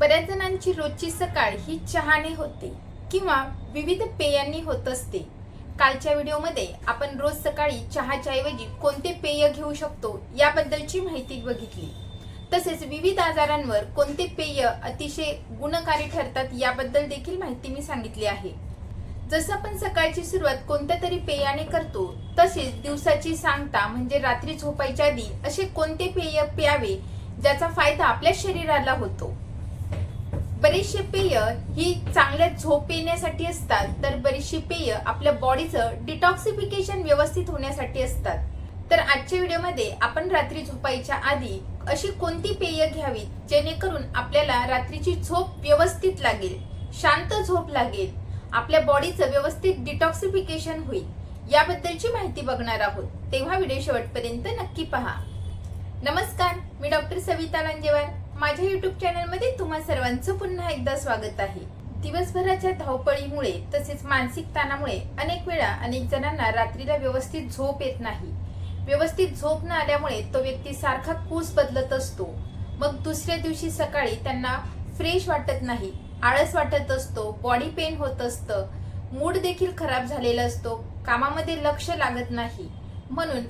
बऱ्याच जणांची रोजची सकाळ ही चहाने होते किंवा विविध पेयांनी होत असते. कालच्या व्हिडिओमध्ये आपण रोज सकाळी चहाच्या ऐवजी कोणते पेय घेऊ शकतो याबद्दलची माहिती बघितली. तसेच विविध आजारांवर कोणते पेय अतिशय गुणकारी ठरतात याबद्दल देखील माहिती मी सांगितली आहे. जसं आपण सकाळची सुरुवात कोणत्या तरी पेयाने करतो तसेच दिवसाची सांगता म्हणजे रात्री झोपायच्या आधी असे कोणते पेय प्यावे ज्याचा फायदा आपल्या शरीराला होतो. बरीचशी पेय ही चांगल्या झोप येण्यासाठी असतात तर बरीचशी पेय आपल्या बॉडीचं डिटॉक्सिफिकेशन व्यवस्थित होण्यासाठी असतात. तर आजच्या व्हिडिओमध्ये आपण रात्री झोपायच्या आधी अशी कोणती पेय घ्यावीत जेणेकरून आपल्याला रात्रीची झोप व्यवस्थित लागेल शांत झोप लागेल आपल्या बॉडीचं व्यवस्थित डिटॉक्सिफिकेशन होईल याबद्दलची माहिती बघणार आहोत. तेव्हा व्हिडिओ शेवटपर्यंत नक्की पहा. नमस्कार मी डॉक्टर सविता लांजेवार. माझ्या युट्यूब चॅनलमध्ये तुम्हा सर्वांचं पुन्हा एकदा स्वागत आहे. दिवसभराच्या धावपळीमुळे तसेच मानसिक ताणामुळे अनेक वेळा अनेक जणांना रात्रीला व्यवस्थित झोप येत नाही. व्यवस्थित झोप न आल्यामुळे तो व्यक्ती सारखा कूस बदलत असतो. मग दुसऱ्या दिवशी सकाळी त्यांना फ्रेश वाटत नाही आळस वाटत असतो बॉडी पेन होत असतं. मूड देखील खराब झालेला असतो कामामध्ये लक्ष लागत नाही. म्हणून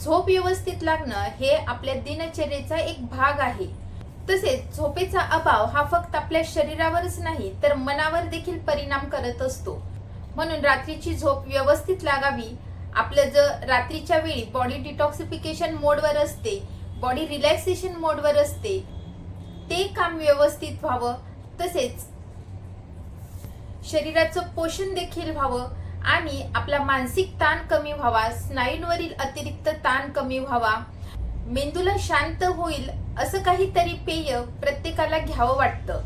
झोप व्यवस्थित लागणं हे आपल्या दिनचर्येचा एक भाग आहे. तसेच झोपेचा अभाव हा फक्त आपल्या शरीरावरच नाही तर मनावर देखील परिणाम करत असतो. म्हणून रात्रीची झोप व्यवस्थित लागावी. आपलं जर रात्रीच्या वेळी बॉडी डिटॉक्सिफिकेशन मोडवर असते बॉडी रिलॅक्सेशन मोडवर असते. ते काम व्यवस्थित व्हावं. तसेच शरीराचं पोषण देखील व्हावं आणि आपला मानसिक ताण कमी व्हावा स्नायूंवरील अतिरिक्त ताण कमी व्हावा. मेंदूला शांत होईल असं काहीतरी पेय प्रत्येकाला घ्यावं वाटतं.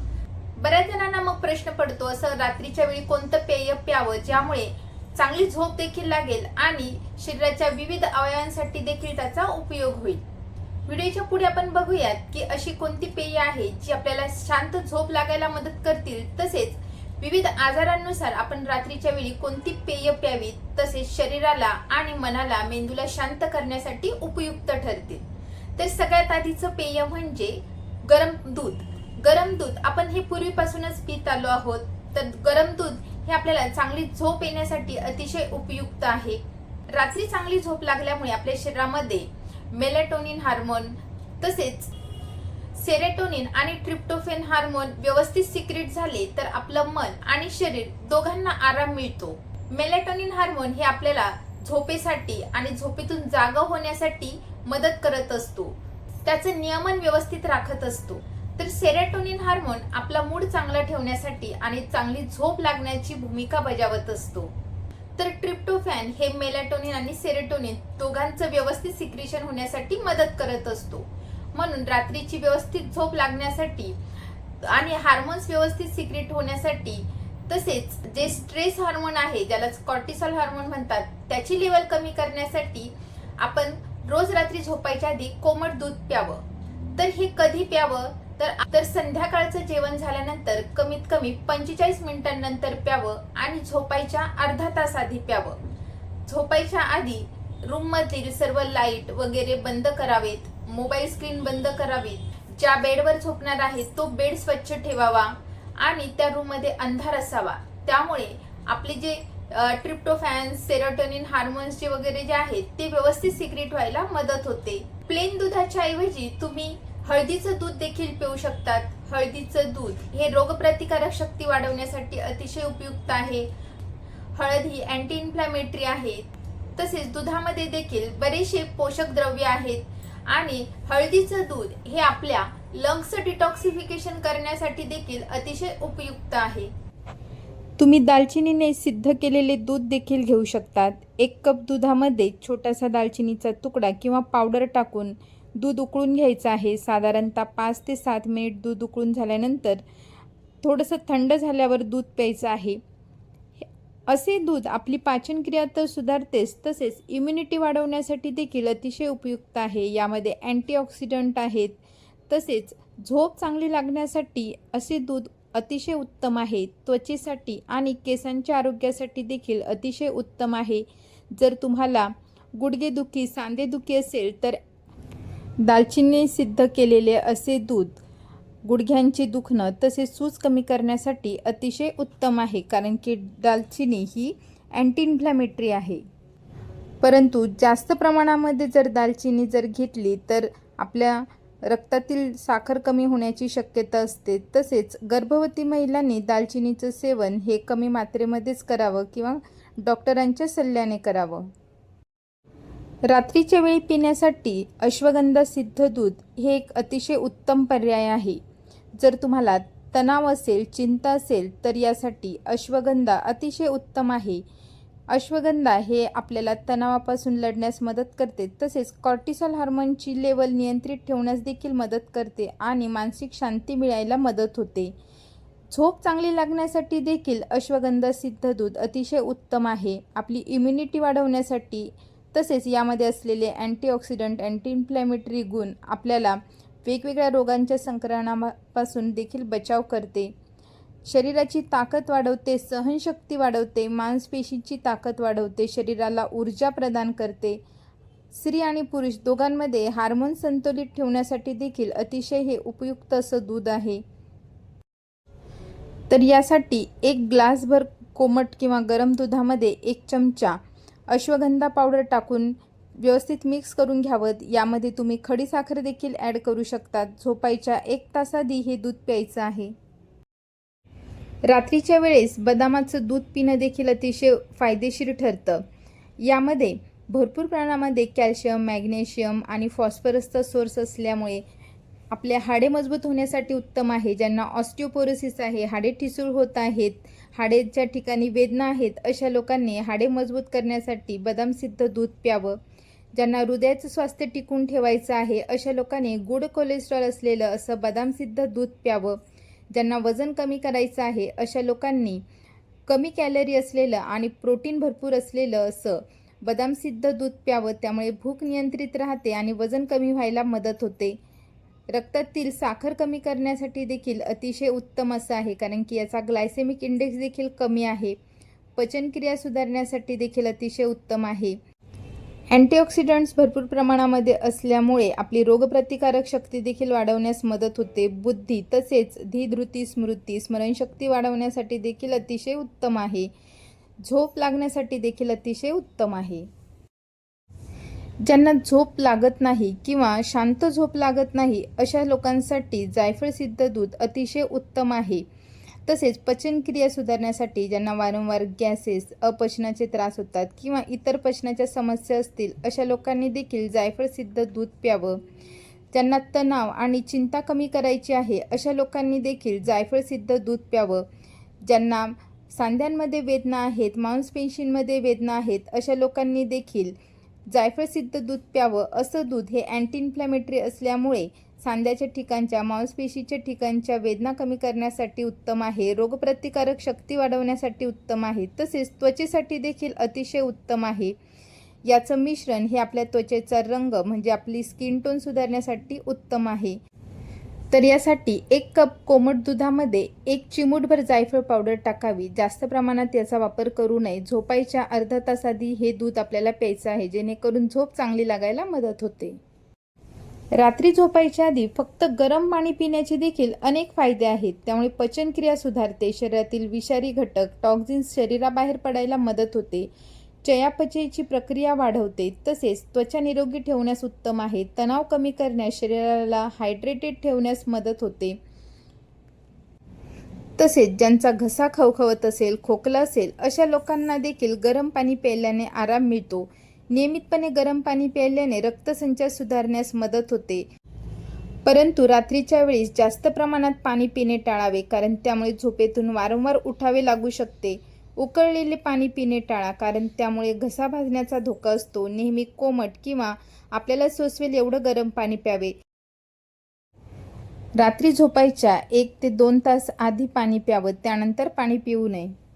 बऱ्याच जणांना मग प्रश्न पडतो असं रात्रीच्या वेळी कोणतं पेय प्यावं ज्यामुळे चांगली झोप देखील लागेल आणि शरीराच्या विविध अवयवांसाठी देखील त्याचा उपयोग होईल. व्हिडिओच्या पुढे आपण बघूयात की अशी कोणती पेय आहे जी आपल्याला शांत झोप लागायला मदत करतील. तसेच विविध आजारांनुसार आपण रात्रीच्या वेळी कोणती पेय प्यावीत तसेच शरीराला आणि मनाला मेंदूला शांत करण्यासाठी उपयुक्त ठरतील. तर सगळ्यात आधीचं पेय म्हणजे गरम दूध. गरम दूध आपण हे पूर्वीपासूनच पित आलो आहोत. तर गरम दूध हे आपल्याला चांगली झोप येण्यासाठी अतिशय उपयुक्त आहे. रात्री चांगली झोप लागल्यामुळे आपल्या शरीरामध्ये मेलेटोनिन हार्मोन तसेच सेरेटोनिन आणि ट्रिप्टोफेन हार्मोन व्यवस्थित सिक्रेट झाले तर आपलं मन आणि शरीर दोघांना आराम मिळतो. मेलेटोनिन हार्मोन हे आपल्याला झोपेसाठी आणि झोपेतून जागा होण्यासाठी मदत करत असतो. त्याचं नियमन व्यवस्थित राखत असतो. तर सेरेटोनिन हार्मोन आपला मूड चांगला ठेवण्यासाठी आणि चांगली झोप लागण्याची भूमिका बजावत असतो. तर ट्रिप्टोफॅन हे मेलाटोनिन आणि सेरेटोनिन दोघांचं व्यवस्थित सिक्रेशन होण्यासाठी मदत करत असतो. म्हणून रात्रीची व्यवस्थित झोप लागण्यासाठी आणि हार्मोन्स व्यवस्थित सिक्रेट होण्यासाठी तसेच जे स्ट्रेस हार्मोन आहे ज्याला कॉर्टिसॉल हार्मोन म्हणतात त्याची लेवल कमी करण्यासाठी आपण रोज रात्री झोपायच्या आधी कोमट दूध प्यावं. तर हे कधी प्यावं? तर तर संध्याकाळचं जेवण झाल्यानंतर कमीत कमी पंचेचाळीस मिनिटांनंतर प्यावं आणि झोपायच्या अर्धा तास आधी प्यावं. झोपायच्या आधी रूममधील सर्व लाइट वगैरे बंद करावेत मोबाईल स्क्रीन बंद करावीत. ज्या बेडवर झोपणार आहे तो बेड स्वच्छ ठेवावा आणि त्या रूममध्ये अंधार असावा. त्यामुळे आपले जे ट्रिप्टोफॅन्स सेरोटोनिन हार्मोन्स जे वगैरे जे आहेत ते व्यवस्थित सिक्रेट व्हायला मदत होते. प्लेन दुधाच्या ऐवजी तुम्ही हळदीचं दूध देखील पिऊ शकतात. हळदीचं दूध हे रोगप्रतिकारक शक्ती वाढवण्यासाठी अतिशय उपयुक्त आहे. हळद ही अँटी इन्फ्लॅमेटरी आहे. तसेच दुधामध्ये देखील बरेचसे पोषक द्रव्य आहेत. आणि हळदीचं दूध हे आपल्या लंग्स डिटॉक्सिफिकेशन करण्यासाठी देखील अतिशय उपयुक्त आहे. तुम्ही दालचिनीने सिद्ध केलेले दूध देखील घेऊ शकतात. एक कप दुधामध्ये छोटासा दालचिनीचा तुकडा किंवा पावडर टाकून दूध उकळून घ्यायचं आहे. साधारणतः पाच ते सात मिनिट दूध उकळून झाल्यानंतर थोडंसं थंड झाल्यावर दूध प्यायचं आहे. असे दूध आपली पाचनक्रिया तर सुधारतेच तसेच इम्युनिटी वाढवण्यासाठी देखील अतिशय उपयुक्त आहे. यामध्ये अँटीऑक्सिडंट आहेत. तसेच झोप चांगली लागण्यासाठी असे दूध अतिशय उत्तम आहे. त्वचेसाठी आणि केसांच्या आरोग्यासाठी देखील अतिशय उत्तम आहे. जर तुम्हाला गुडघेदुखी सांधेदुखी असेल तर दालचिनी सिद्ध केलेले असे दूध गुडघ्यांचे दुखणं तसेच सूज कमी करण्यासाठी अतिशय उत्तम आहे कारण की दालचिनी ही अँटी इन्फ्लॅमेटरी आहे. परंतु जास्त प्रमाणामध्ये जर दालचिनी जर घेतली तर आपल्या रक्तातील साखर कमी होण्याची शक्यता असते. तसेच गर्भवती महिलांनी दालचिनीचं सेवन हे कमी मात्रेमध्येच करावं किंवा डॉक्टरांच्या सल्ल्याने करावं. रात्रीच्या वेळी पिण्यासाठी अश्वगंधा सिद्ध दूध हे एक अतिशय उत्तम पर्याय आहे. जर तुम्हाला तणाव असेल चिंता असेल तर यासाठी अश्वगंधा अतिशय उत्तम आहे. अश्वगंधा हे आपल्याला तणावापासून लढण्यास मदत करते. तसेच कॉर्टिसॉल हार्मोनची लेवल नियंत्रित ठेवण्यास देखील मदत करते आणि मानसिक शांती मिळायला मदत होते. झोप चांगली लागण्यासाठी देखील अश्वगंधा सिद्ध दूध अतिशय उत्तम आहे. आपली इम्युनिटी वाढवण्यासाठी तसेच यामध्ये असलेले अँटीऑक्सिडंट अँटी इन्फ्लॅमेटरी गुण आपल्याला वेगवेगळ्या रोगांच्या संक्रमणापासून देखील बचाव करते. शरीराची ताकद वाढवते सहनशक्ती वाढवते मांसपेशीची ताकद वाढवते शरीराला ऊर्जा प्रदान करते. स्त्री आणि पुरुष दोघांमध्ये हार्मोन संतुलित ठेवण्यासाठी देखील अतिशय हे उपयुक्त असं दूध आहे. तर यासाठी एक ग्लासभर कोमट किंवा गरम दुधामध्ये एक चमचा अश्वगंधा पावडर टाकून व्यवस्थित मिक्स करून घ्यावं. यामध्ये तुम्ही खडी साखर देखील ॲड करू शकतात. झोपायच्या एक तासाआधी हे दूध प्यायचं आहे. रात्रीच्या वेळेस बदामाचं दूध पिणं देखील अतिशय फायदेशीर ठरतं. यामध्ये भरपूर प्रमाणामध्ये कॅल्शियम मॅग्नेशियम आणि फॉस्फरसचा सोर्स असल्यामुळे आपले हाडे मजबूत होण्यासाठी उत्तम आहे. ज्यांना ऑस्टिओपोरोसिस आहे हाडे ठिसूळ होत आहेत हाडेच्या ठिकाणी वेदना आहेत अशा लोकांनी हाडे मजबूत करण्यासाठी बदामसिद्ध दूध प्यावं. ज्यांना हृदयाचं स्वास्थ्य टिकून ठेवायचं आहे अशा लोकांनी गुड कोलेस्ट्रॉल असलेलं असं बदामसिद्ध दूध प्यावं. ज्यांना वजन कमी करायचं आहे अशा लोकांनी कमी कॅलरी असलेलं आणि प्रोटीन भरपूर असलेलं असं बदामसिद्ध दूध प्यावं त्यामुळे भूक नियंत्रित राहते आणि वजन कमी व्हायला मदत होते. रक्तातील साखर कमी करण्यासाठी देखील अतिशय उत्तम असं आहे कारण की याचा ग्लायसेमिक इंडेक्स देखील कमी आहे. पचनक्रिया सुधारण्यासाठी देखील अतिशय उत्तम आहे. अँटीऑक्सिडंट्स भरपूर प्रमाणामध्ये असल्यामुळे आपली रोगप्रतिकारक शक्ती देखील वाढवण्यास मदत होते. बुद्धी तसेच धीधृती स्मृती स्मरणशक्ती वाढवण्यासाठी देखील अतिशय उत्तम आहे. झोप लागण्यासाठी देखील अतिशय उत्तम आहे. ज्यांना झोप लागत नाही किंवा शांत झोप लागत नाही अशा लोकांसाठी जायफळ सिद्ध दूध अतिशय उत्तम आहे. तसेच पचनक्रिया सुधारण्यासाठी ज्यांना वारंवार गॅसेस अपचनाचे त्रास होतात किंवा इतर पचनाच्या समस्या असतील अशा लोकांनी देखील जायफळ सिद्ध दूध प्यावं. ज्यांना तणाव आणि चिंता कमी करायची आहे अशा लोकांनी देखील जायफळ सिद्ध दूध प्यावं. ज्यांना सांध्यांमध्ये वेदना आहेत मांसपेशींमध्ये वेदना आहेत अशा लोकांनी देखील जायफळ सिद्ध दूध प्यावं. असं दूध हे अँटी इन्फ्लॅमेटरी असल्यामुळे सांध्याच्या ठिकाणच्या मांसपेशीच्या ठिकाणच्या वेदना कमी करण्यासाठी उत्तम आहे. रोगप्रतिकारक शक्ती वाढवण्यासाठी उत्तम आहे. तसेच त्वचेसाठी देखील अतिशय उत्तम आहे. याचं मिश्रण हे आपल्या त्वचेचा रंग म्हणजे आपली स्किन टोन सुधारण्यासाठी उत्तम आहे. तर यासाठी एक कप कोमट दुधामध्ये एक चिमूटभर जायफळ पावडर टाकावी. जास्त प्रमाणात याचा वापर करू नये. झोपायच्या अर्धा तास आधी हे दूध आपल्याला प्यायचं आहे. जेणेकरून झोप चांगली लागायला मदत होते. रात्री झोपायच्या आधी फक्त गरम पाणी पिण्याचे देखील अनेक फायदे आहेत. त्यामुळे पचनक्रिया सुधारते. शरीरातील विषारी घटक टॉक्झिन्स शरीराबाहेर पडायला मदत होते. चयापचयची प्रक्रिया वाढवते. तसेच त्वचा निरोगी ठेवण्यास उत्तम आहे. तणाव कमी करण्यास शरीराला हायड्रेटेड ठेवण्यास मदत होते. तसेच ज्यांचा घसा खवखवत असेल खोकला असेल अशा लोकांना देखील गरम पाणी प्यायल्याने आराम मिळतो. नियमितपणे गरम पाणी प्यायल्याने रक्तसंचार सुधारण्यास मदत होते. परंतु रात्रीच्या वेळेस जास्त प्रमाणात पाणी पिणे टाळावे कारण त्यामुळे झोपेतून वारंवार उठावे लागू शकते. उकळलेले पाणी पिणे टाळा कारण त्यामुळे घसा भाजण्याचा धोका असतो. नेहमी कोमट किंवा आपल्याला सोसवेल एवढं गरम पाणी प्यावे. रात्री झोपायच्या एक ते दोन तास आधी पाणी प्यावं त्यानंतर पाणी पिऊ नये.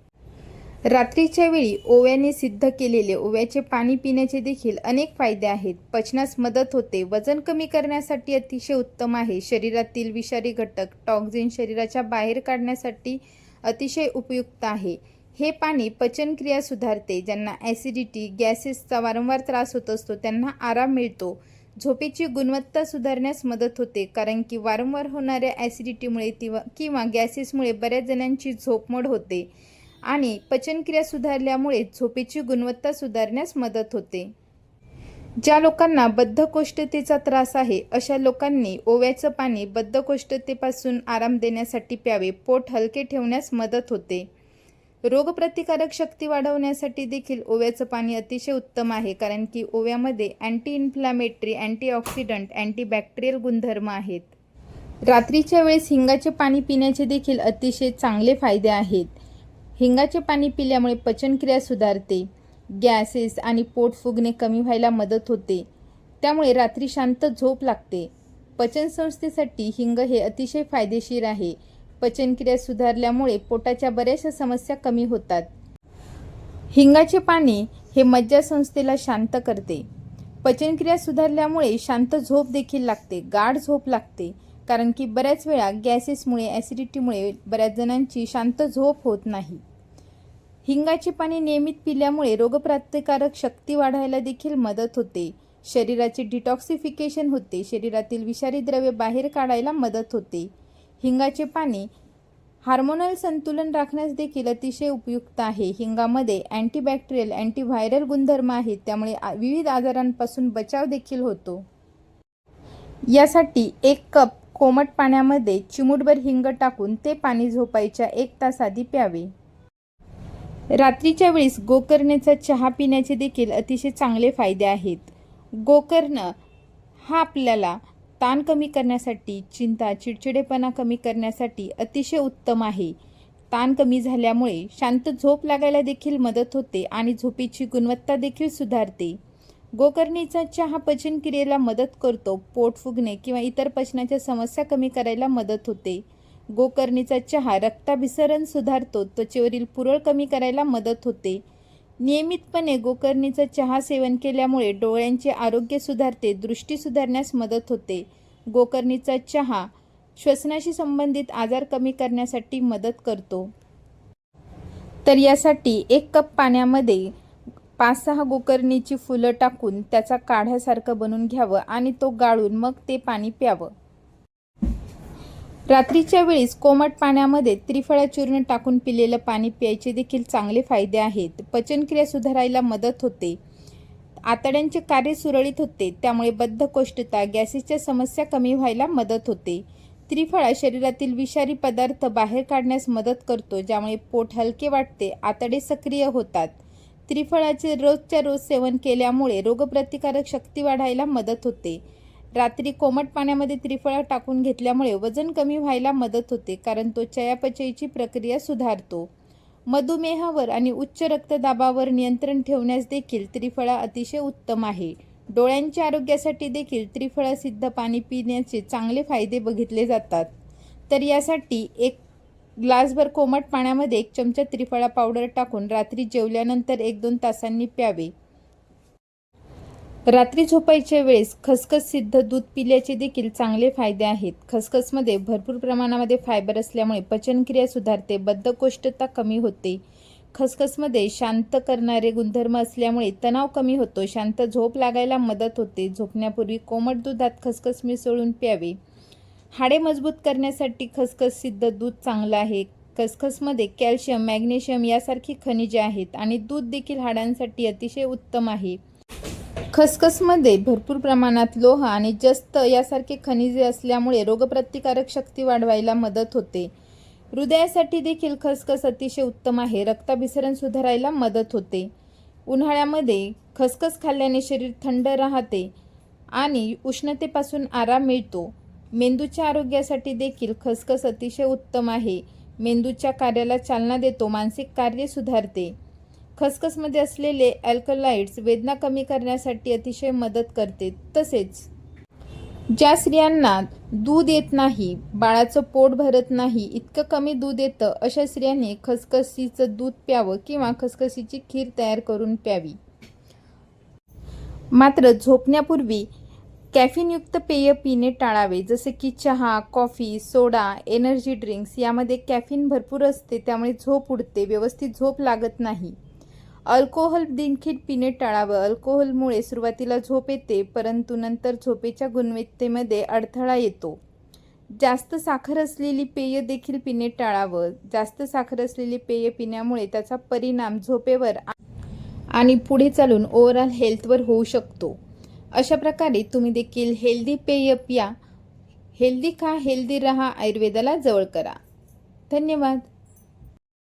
रात्रीच्या वेळी ओव्याने सिद्ध केलेले ओव्याचे पाणी पिण्याचे देखील अनेक फायदे आहेत. पचनास मदत होते. वजन कमी करण्यासाठी अतिशय उत्तम आहे. शरीरातील विषारी घटक टॉक्झिन शरीराच्या बाहेर काढण्यासाठी अतिशय उपयुक्त आहे. हे पाणी पचनक्रिया सुधारते. ज्यांना ॲसिडिटी गॅसेसचा वारंवार त्रास होत असतो त्यांना आराम मिळतो. झोपेची गुणवत्ता सुधारण्यास मदत होते. कारण की वारंवार होणाऱ्या ॲसिडिटीमुळे किंवा किंवा गॅसेसमुळे बऱ्याच जणांची झोपमोड होते. आणि पचनक्रिया सुधारल्यामुळे झोपेची गुणवत्ता सुधारण्यास मदत होते. ज्या लोकांना बद्धकोष्ठतेचा त्रास आहे अशा लोकांनी ओव्याचं पाणी बद्धकोष्ठतेपासून आराम देण्यासाठी प्यावे पोट हलके ठेवण्यास मदत होते. रोगप्रतिकारक शक्ती वाढवण्यासाठी देखील ओव्याचं पाणी अतिशय उत्तम आहे कारण की ओव्यामध्ये अँटी इन्फ्लॅमेटरी अँटीऑक्सिडंट अँटीबॅक्टेरियल गुणधर्म आहेत. रात्रीच्या वेळेस हिंगाचे पाणी पिण्याचे देखील अतिशय चांगले फायदे आहेत. हिंगाचे पाणी पिल्यामुळे पचनक्रिया सुधारते. गॅसेस आणि पोट फुगणे कमी व्हायला मदत होते. त्यामुळे रात्री शांत झोप लागते. पचनसंस्थेसाठी हिंग हे अतिशय फायदेशीर आहे. पचनक्रिया सुधारल्यामुळे पोटाच्या बऱ्याचशा समस्या कमी होतात. हिंगाचे पाणी हे मज्जासंस्थेला शांत करते. पचनक्रिया सुधारल्यामुळे शांत झोप देखील लागते. गाढ झोप लागते. कारण की बऱ्याच वेळा गॅसेसमुळे ॲसिडिटीमुळे बऱ्याच जणांची शांत झोप होत नाही. हिंगाचे पाणी नियमित पिल्यामुळे रोगप्रतिकारक शक्ती वाढायला देखील मदत होते. शरीराचे डिटॉक्सिफिकेशन होते. शरीरातील विषारी द्रव्ये बाहेर काढायला मदत होते. हिंगाचे पाणी हार्मोनल संतुलन राखण्यास देखील अतिशय उपयुक्त आहे. हिंगामध्ये अँटीबॅक्टेरियल अँटीव्हायरल गुणधर्म आहेत. त्यामुळे आ- विविध आजारांपासून बचाव देखील होतो. यासाठी एक कप कोमट पाण्यामध्ये चिमूटभर हिंग टाकून ते पाणी झोपायच्या एक तास आधी प्यावे. रात्रीच्या वेळेस गोकर्णचा चहा पिण्याचे देखील अतिशय चांगले फायदे आहेत. गोकर्ण हा आपल्याला ताण कमी करण्यासाठी चिंता चिडचिडेपणा कमी करण्यासाठी अतिशय उत्तम आहे. ताण कमी झाल्यामुळे शांत झोप लागायला देखील मदत होते आणि झोपेची गुणवत्ता देखील सुधारते. गोकर्णीचा चहा पचन क्रियेला मदत करतो पोट फुगणे किंवा इतर पचनाच्या समस्या कमी करायला मदत होते. गोकर्णीचा चहा रक्ताभिसरण सुधारतो त्वचेवरील पुरळ कमी करायला मदत होते. नियमितपणे गोकर्णीचा चहा सेवन केल्यामुळे डोळ्यांचे आरोग्य सुधारते दृष्टी सुधारण्यास मदत होते. गोकर्णीचा चहा श्वसनाशी संबंधित आजार कमी करण्यासाठी मदत करतो. तर यासाठी एक कप पाण्यामध्ये पाच सहा गोकर्णीची फुलं टाकून त्याचा काढ्यासारखं बनवून घ्यावं आणि तो गाळून मग ते पाणी प्यावं. रात्रीच्या वेळीस कोमट पाण्यामध्ये त्रिफळा चूर्ण टाकून पिलेलं पाणी प्यायचे देखील चांगले फायदे आहेत. पचनक्रिया सुधारायला मदत होते. आतड्यांचे कार्य सुरळीत होते. त्यामुळे बद्धकोष्ठता गॅसेसच्या समस्या कमी व्हायला मदत होते. त्रिफळा शरीरातील विषारी पदार्थ बाहेर काढण्यास मदत करतो ज्यामुळे पोट हलके वाटते आतडे सक्रिय होतात. त्रिफळाचे रोजच्या रोज सेवन केल्यामुळे रोगप्रतिकारक शक्ती वाढायला मदत होते. रात्री कोमट पाण्यामध्ये त्रिफळा टाकून घेतल्यामुळे वजन कमी व्हायला मदत होते कारण तो चयापचयीची प्रक्रिया सुधारतो. मधुमेहावर आणि उच्च रक्तदाबावर नियंत्रण ठेवण्यास देखील त्रिफळा अतिशय उत्तम आहे. डोळ्यांच्या आरोग्यासाठी देखील त्रिफळा सिद्ध पाणी पिण्याचे चांगले फायदे बघितले जातात. तर यासाठी एक ग्लासभर कोमट पाण्यामध्ये एक चमचा त्रिफळा पावडर टाकून रात्री जेवल्यानंतर एक दोन तासांनी प्यावे. रात्री झोपायच्या वेळेस खसखस सिद्ध दूध पिल्याचे देखील चांगले फायदे आहेत. खसखसमध्ये भरपूर प्रमाणामध्ये फायबर असल्यामुळे पचनक्रिया सुधारते बद्धकोष्ठता कमी होते. खसखसमध्ये शांत करणारे गुणधर्म असल्यामुळे तणाव कमी होतो शांत झोप लागायला मदत होते. झोपण्यापूर्वी कोमट दुधात खसखस मिसळून प्यावे. हाडे मजबूत करण्यासाठी खसखस सिद्ध दूध चांगलं आहे. खसखसमध्ये कॅल्शियम मॅग्नेशियम यासारखी खनिजे आहेत आणि दूध देखील हाडांसाठी अतिशय उत्तम आहे. खसखसमध्ये भरपूर प्रमाणात लोह आणि जस्त यासारखे खनिजे असल्यामुळे रोगप्रतिकारक शक्ती वाढवायला मदत होते. हृदयासाठी देखील खसखस अतिशय उत्तम आहे. रक्ताभिसरण सुधारायला मदत होते. उन्हाळ्यामध्ये खसखस खाल्ल्याने शरीर थंड राहते आणि उष्णतेपासून आराम मिळतो. मेंदूच्या आरोग्यासाठी देखील खसखस अतिशय उत्तम आहे. मेंदूच्या कार्याला चालना देतो. मानसिक कार्य सुधारते. खसखसमध्ये असलेले अल्कलाइड्स वेदना कमी करण्यासाठी अतिशय मदत करते. तसेच ज्या स्त्रियांना दूध येत नाही बाळाचं पोट भरत नाही इतकं कमी दूध येतं अशा स्त्रियांनी खसखसीचं दूध प्यावं किंवा खसखसीची खीर तयार करून प्यावी. मात्र झोपण्यापूर्वी कॅफिनयुक्त पेय पिणे टाळावे. जसे की चहा कॉफी सोडा एनर्जी ड्रिंक्स यामध्ये कॅफिन भरपूर असते त्यामुळे झोप उडते व्यवस्थित झोप लागत नाही. अल्कोहोल दिनखीट पिणे टाळावं. अल्कोहोलमुळे सुरुवातीला झोप येते परंतु नंतर झोपेच्या गुणवत्तेमध्ये अडथळा येतो. जास्त साखर असलेली पेय देखील पिणे टाळावं. जास्त साखर असलेली पेय पिण्यामुळे त्याचा परिणाम झोपेवर आणि पुढे चालून ओव्हरऑल हेल्थवर होऊ शकतो. अशा प्रकारे तुम्ही देखील हेल्दी पेय पिया. हेल्दी खा हेल्दी रहा आयुर्वेदाला जवळ करा. धन्यवाद.